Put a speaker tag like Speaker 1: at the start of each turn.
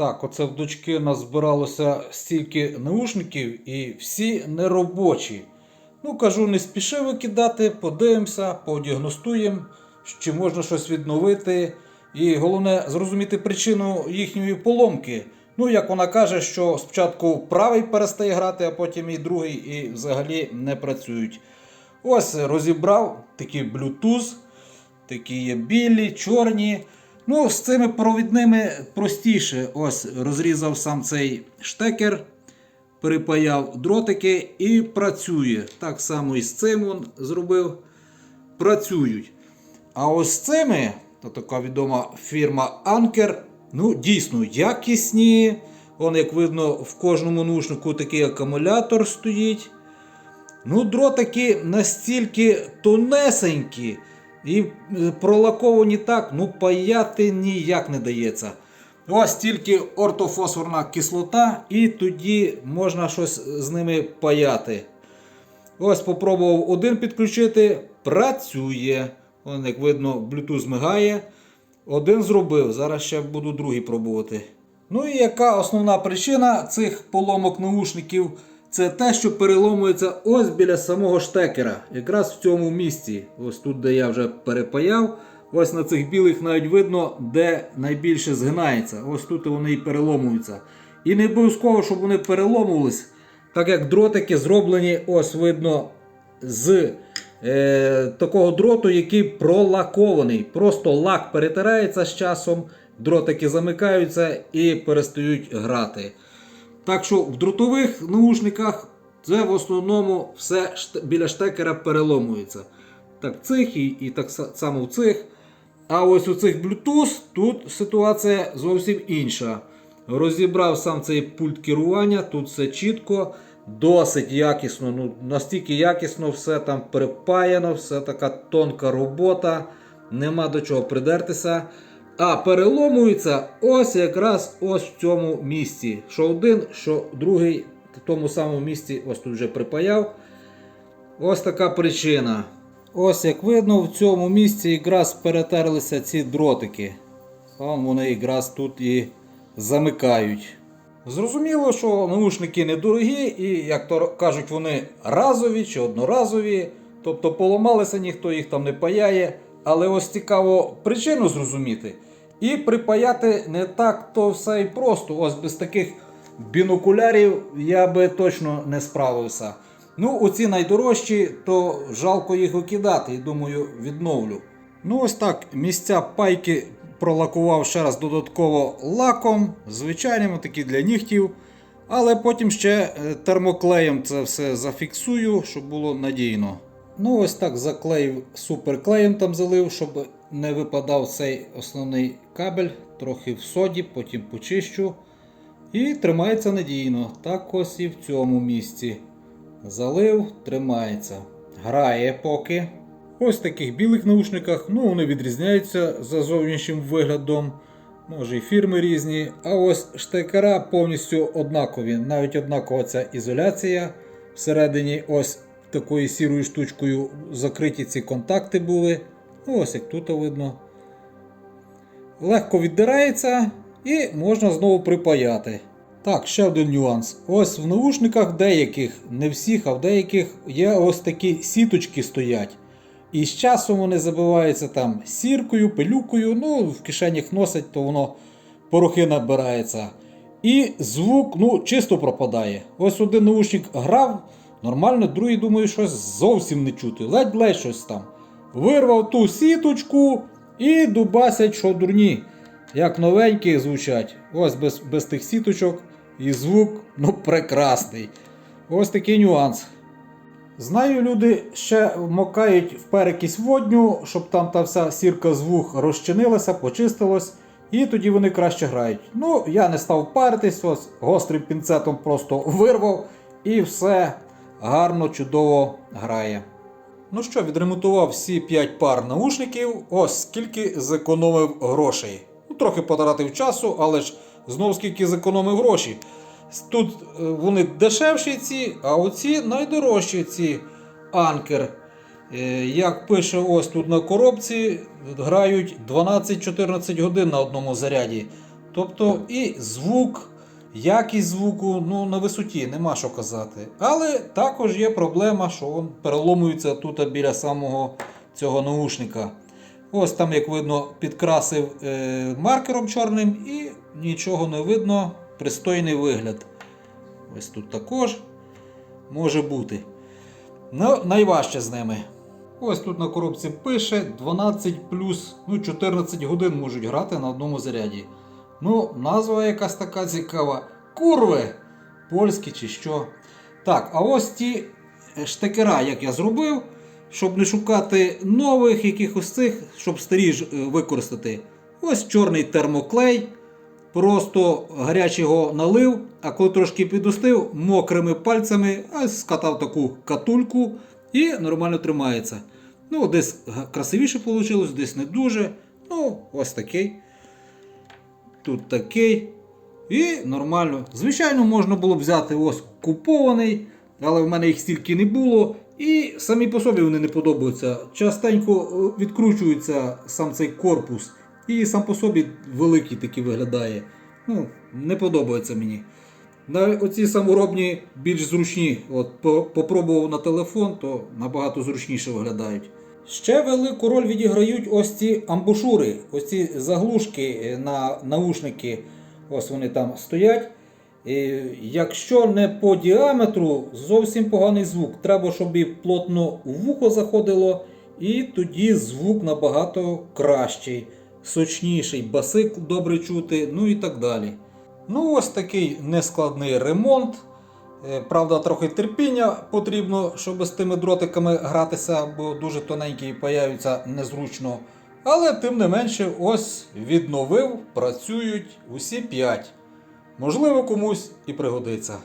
Speaker 1: Так, оце в дочки у нас збиралося стільки наушників і всі неробочі. Ну, кажу, не спіши викидати, подивимося, подіагностуємо, чи можна щось відновити. І головне зрозуміти причину їхньої поломки. Ну, як вона каже, що спочатку правий перестає грати, а потім і другий, і взагалі не працюють. Ось розібрав такі Bluetooth, такі є білі, чорні. Ну, з цими провідними простіше. Ось розрізав сам цей штекер, припаяв дротики і працює. Так само і з цим він зробив. Працюють. А ось цими, то така відома фірма Anker, ну, дійсно якісні. Он, як видно, в кожному наушнику такий акумулятор стоїть. Ну, дротики настільки тонесенькі і е, пролаковані так, ну паяти ніяк не дається. Ось тільки ортофосфорна кислота, і тоді можна щось з ними паяти. Ось попробував один підключити, працює. Вон, як видно, Bluetooth мигає. Один зробив, зараз ще буду другий пробувати. Ну і яка основна причина цих поломок наушників? Це те, що переломується ось біля самого штекера, якраз в цьому місці. Ось тут, де я вже перепаяв. Ось на цих білих навіть видно, де найбільше згинається. Ось тут вони і переломуються. І не обов'язково, щоб вони переломувались, так як дротики зроблені, ось видно, з е, такого дроту, який пролакований. Просто лак перетирається з часом, дротики замикаються і перестають грати. Так що в дротових наушниках це в основному все біля штекера переломується. Так, цих і, і так само в цих. А ось у цих Bluetooth тут ситуація зовсім інша. Розібрав сам цей пульт керування, тут все чітко, досить якісно. Ну, настільки якісно, все там припаяно, все така тонка робота, нема до чого придертися. А переломується ось якраз ось в цьому місці. Що один, що другий в тому самому місці, ось тут вже припаяв. Ось така причина. Ось як видно, в цьому місці якраз перетерлися ці дротики. Вон вони якраз тут і замикають. Зрозуміло, що наушники недорогі і, як то кажуть, вони разові чи одноразові. Тобто поламалися, ніхто їх там не паяє. Але ось цікаво причину зрозуміти. І припаяти не так то все і просто. Ось без таких бінокулярів я би точно не справився. Ну, оці найдорожчі, то жалко їх викидати і думаю, відновлю. Ну, ось так, місця пайки пролакував ще раз додатково лаком, звичайним, такі для нігтів. Але потім ще е, термоклеєм це все зафіксую, щоб було надійно. Ну, ось так заклеїв суперклеєм там залив, щоб не випадав цей основний кабель, трохи в соді, потім почищу. І тримається надійно. Так ось і в цьому місці. Залив, тримається. Грає поки. Ось таких білих наушниках, ну вони відрізняються за зовнішнім виглядом. Може і фірми різні. А ось штекера повністю однакові. Навіть однакова ця ізоляція. Всередині ось такою сірою штучкою закриті ці контакти були. Ось як тут видно. Легко віддирається і можна знову припаяти. Так, ще один нюанс. Ось в наушниках деяких, не всіх, а в деяких є ось такі сіточки стоять. І з часом вони забиваються там сіркою, пилюкою, ну, в кишенях носить, то воно порохи набирається. І звук ну, чисто пропадає. Ось один наушник грав, нормально, другий, думаю, щось зовсім не чути. Ледь-ледь щось там. Вирвав ту сіточку і дубасять, що дурні. Як новенькі звучать. Ось без, без тих сіточок. І звук ну, прекрасний. Ось такий нюанс. Знаю, люди ще вмокають в перекись водню, щоб там та вся сірка з вух розчинилася, почистилась, і тоді вони краще грають. Ну, я не став паритись, ось гострим пінцетом просто вирвав, і все гарно, чудово грає. Ну що, відремонтував всі 5 пар наушників, ось скільки зекономив грошей. Ну, трохи потратив часу, але ж знов скільки зекономив гроші. Тут е, вони дешевші ці, а оці найдорожчі ці анкер. Е, Як пише ось тут на коробці, грають 12-14 годин на одному заряді. Тобто і звук, якість звуку ну, на висоті, нема що казати. Але також є проблема, що він переломується тут біля самого цього наушника. Ось там, як видно, підкрасив е, маркером чорним і нічого не видно. Пристойний вигляд. Ось тут також може бути. Ну, найважче з ними. Ось тут на коробці пише 12 плюс, ну 14 годин можуть грати на одному заряді. Ну, назва якась така цікава. Курви! Польські чи що. Так, а ось ті штекера, як я зробив, щоб не шукати нових якихось цих, щоб старі е, використати. Ось чорний термоклей. Просто гарячого налив, а коли трошки підустив, мокрими пальцями ось скатав таку катульку і нормально тримається. Ну, десь красивіше вийшло, десь не дуже. Ну, ось такий. Тут такий. І нормально. Звичайно, можна було взяти ось купований, але в мене їх стільки не було. І самі по собі вони не подобаються. Частенько е, відкручується сам цей корпус. І сам по собі великий такий виглядає. Ну, не подобається мені. Оці саморобні більш зручні. От попробував на телефон, то набагато зручніше виглядають. Ще велику роль відіграють ось ці амбушури, ось ці заглушки е, на наушники. Ось вони там стоять. І якщо не по діаметру, зовсім поганий звук. Треба, щоб і плотно в вухо заходило, і тоді звук набагато кращий, сочніший, басик добре чути, ну і так далі. Ну, ось такий нескладний ремонт. Е, Правда, трохи терпіння потрібно, щоб з тими дротиками гратися, бо дуже тоненькі і появляються незручно. Але тим не менше, ось відновив, працюють усі 5. Можливо, комусь і пригодиться.